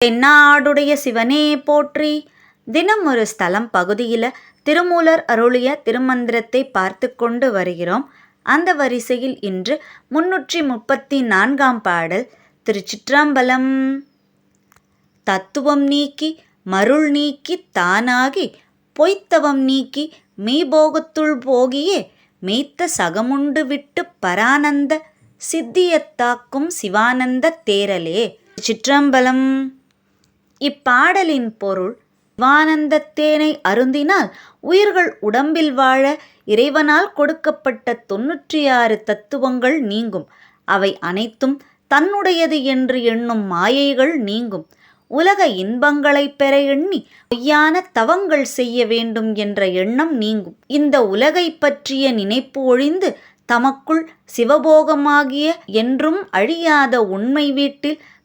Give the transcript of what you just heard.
தென்னாடுடைய சிவனே போற்றி. தினம் ஒரு ஸ்தலம் பகுதியில் திருமூலர் அருளிய திருமந்திரத்தை பார்த்து கொண்டு வருகிறோம். அந்த வரிசையில் இன்று முன்னூற்றி முப்பத்தி நான்காம் பாடல் திருச்சிற்றம்பலம். தத்துவம் நீக்கி மருள் நீக்கி தானாகி பொய்த்தவம் நீக்கி மெய்போகத்துள் போகியே மெய்த்த சகமுண்டு விட்டு பரானந்த சித்தியத்தாக்கும் சிவானந்த தேரலே. சிற்றம்பலம் இப்பாடலின் பொருள் வானந்தத்தேனை அருந்தினால் உயிர்கள் உடம்பில் வாழ இறைவனால் கொடுக்கப்பட்ட தொன்னூற்றி ஆறு தத்துவங்கள் நீங்கும். அவை அனைத்தும் தன்னுடையது என்று எண்ணும் மாயைகள் நீங்கும். உலக இன்பங்களைப் பெற எண்ணி பொய்யான தவங்கள் செய்ய வேண்டும் என்ற எண்ணம் நீங்கும். இந்த உலகை பற்றிய நினைப்பு ஒழிந்து தமக்குள் சிவபோகமாகிய என்றும் அழியாத உண்மை வீட்டில்